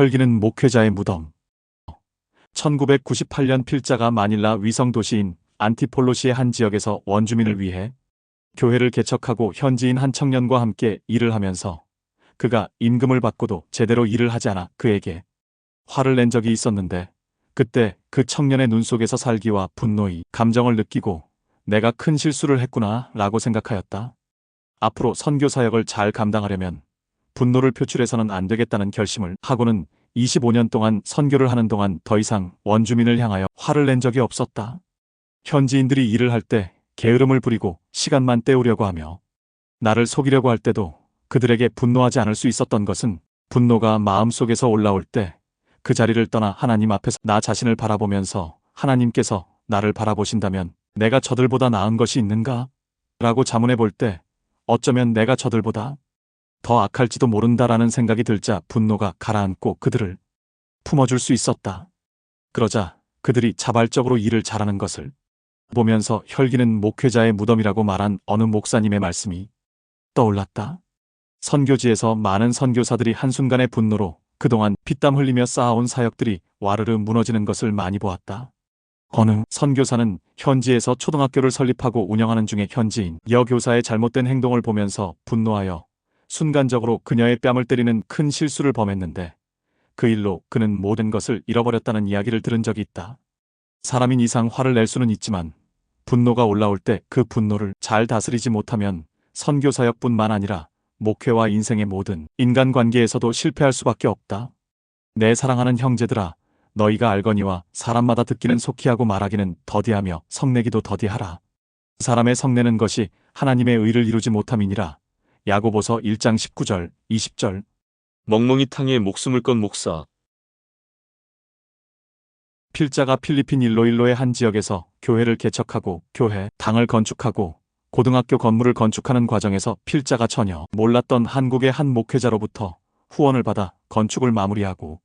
혈기는 목회자의 무덤. 1998년 필자가 마닐라 위성 도시인 안티폴로시의 한 지역에서 원주민을 위해 교회를 개척하고 현지인 한 청년과 함께 일을 하면서 그가 임금을 받고도 제대로 일을 하지 않아 그에게 화를 낸 적이 있었는데 그때 그 청년의 눈 속에서 살기와 분노의 감정을 느끼고 내가 큰 실수를 했구나 라고 생각하였다. 앞으로 선교 사역을 잘 감당하려면 분노를 표출해서는 안 되겠다는 결심을 하고는 25년 동안 선교를 하는 동안 더 이상 원주민을 향하여 화를 낸 적이 없었다. 현지인들이 일을 할 때 게으름을 부리고 시간만 때우려고 하며 나를 속이려고 할 때도 그들에게 분노하지 않을 수 있었던 것은 분노가 마음속에서 올라올 때 그 자리를 떠나 하나님 앞에서 나 자신을 바라보면서 하나님께서 나를 바라보신다면 내가 저들보다 나은 것이 있는가? 라고 자문해 볼 때 어쩌면 내가 저들보다 더 악할지도 모른다라는 생각이 들자 분노가 가라앉고 그들을 품어줄 수 있었다. 그러자 그들이 자발적으로 일을 잘하는 것을 보면서 혈기는 목회자의 무덤이라고 말한 어느 목사님의 말씀이 떠올랐다. 선교지에서 많은 선교사들이 한순간의 분노로 그동안 피땀 흘리며 쌓아온 사역들이 와르르 무너지는 것을 많이 보았다. 어느 선교사는 현지에서 초등학교를 설립하고 운영하는 중에 현지인 여교사의 잘못된 행동을 보면서 분노하여 순간적으로 그녀의 뺨을 때리는 큰 실수를 범했는데 그 일로 그는 모든 것을 잃어버렸다는 이야기를 들은 적이 있다. 사람인 이상 화를 낼 수는 있지만 분노가 올라올 때 그 분노를 잘 다스리지 못하면 선교사역뿐만 아니라 목회와 인생의 모든 인간관계에서도 실패할 수밖에 없다. 내 사랑하는 형제들아, 너희가 알거니와 사람마다 듣기는 속히 하고 말하기는 더디하며 성내기도 더디하라. 사람의 성내는 것이 하나님의 의를 이루지 못함이니라. 야고보서 1장 19절, 20절. 멍멍이 탕에 목숨을 건 목사. 필자가 필리핀 일로일로의 한 지역에서 교회를 개척하고 교회, 당을 건축하고 고등학교 건물을 건축하는 과정에서 필자가 전혀 몰랐던 한국의 한 목회자로부터 후원을 받아 건축을 마무리하고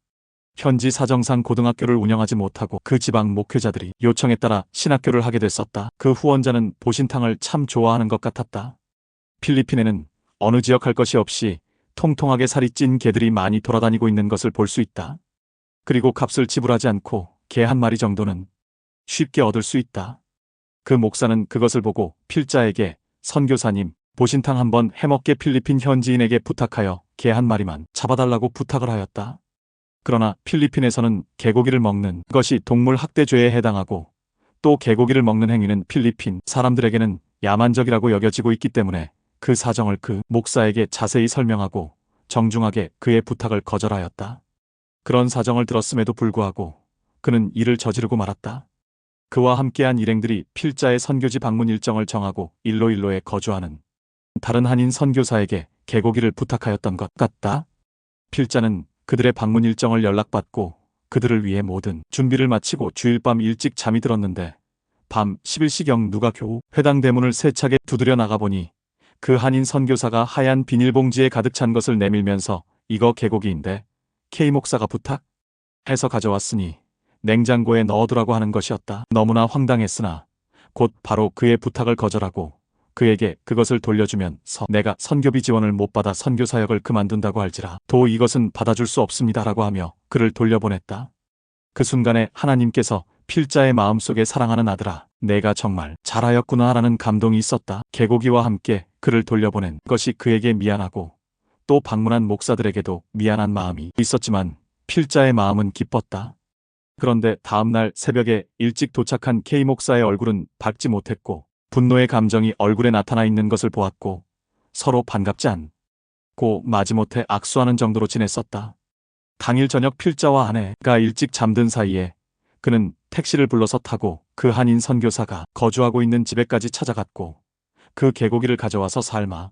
현지 사정상 고등학교를 운영하지 못하고 그 지방 목회자들이 요청에 따라 신학교를 하게 됐었다. 그 후원자는 보신탕을 참 좋아하는 것 같았다. 필리핀에는 어느 지역 할 것이 없이 통통하게 살이 찐 개들이 많이 돌아다니고 있는 것을 볼 수 있다. 그리고 값을 지불하지 않고 개 한 마리 정도는 쉽게 얻을 수 있다. 그 목사는 그것을 보고 필자에게 선교사님, 보신탕 한번 해먹게 필리핀 현지인에게 부탁하여 개 한 마리만 잡아달라고 부탁을 하였다. 그러나 필리핀에서는 개고기를 먹는 것이 동물 학대죄에 해당하고 또 개고기를 먹는 행위는 필리핀 사람들에게는 야만적이라고 여겨지고 있기 때문에 그 사정을 그 목사에게 자세히 설명하고 정중하게 그의 부탁을 거절하였다. 그런 사정을 들었음에도 불구하고 그는 일을 저지르고 말았다. 그와 함께한 일행들이 필자의 선교지 방문 일정을 정하고 일로일로에 거주하는 다른 한인 선교사에게 개고기를 부탁하였던 것 같다. 필자는 그들의 방문 일정을 연락받고 그들을 위해 모든 준비를 마치고 주일 밤 일찍 잠이 들었는데 밤 11시경 누가 교우 회당 대문을 세차게 두드려 나가보니 그 한인 선교사가 하얀 비닐봉지에 가득 찬 것을 내밀면서 이거 개고기인데 K 목사가 부탁 해서 가져왔으니 냉장고에 넣어두라고 하는 것이었다. 너무나 황당했으나 곧 바로 그의 부탁을 거절하고 그에게 그것을 돌려주면서 내가 선교비 지원을 못 받아 선교 사역을 그만둔다고 할지라 도 이것은 받아줄 수 없습니다라고 하며 그를 돌려보냈다. 그 순간에 하나님께서 필자의 마음속에 사랑하는 아들아 내가 정말 잘하였구나라는 감동이 있었다. 개고기와 함께 그를 돌려보낸 것이 그에게 미안하고 또 방문한 목사들에게도 미안한 마음이 있었지만 필자의 마음은 기뻤다. 그런데 다음날 새벽에 일찍 도착한 K 목사의 얼굴은 밝지 못했고 분노의 감정이 얼굴에 나타나 있는 것을 보았고 서로 반갑지 않고 마지못해 악수하는 정도로 지냈었다. 당일 저녁 필자와 아내가 일찍 잠든 사이에 그는 택시를 불러서 타고 그 한인 선교사가 거주하고 있는 집에까지 찾아갔고 그 개고기를 가져와서 삶아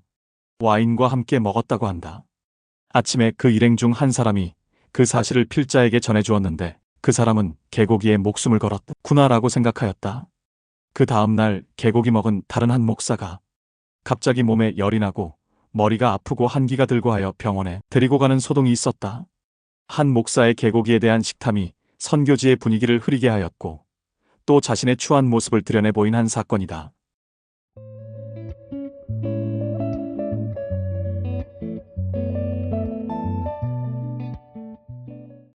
와인과 함께 먹었다고 한다. 아침에 그 일행 중 한 사람이 그 사실을 필자에게 전해주었는데 그 사람은 개고기에 목숨을 걸었구나라고 생각하였다. 그 다음날 개고기 먹은 다른 한 목사가 갑자기 몸에 열이 나고 머리가 아프고 한기가 들고 하여 병원에 데리고 가는 소동이 있었다. 한 목사의 개고기에 대한 식탐이 선교지의 분위기를 흐리게 하였고 또 자신의 추한 모습을 드러내 보인 한 사건이다.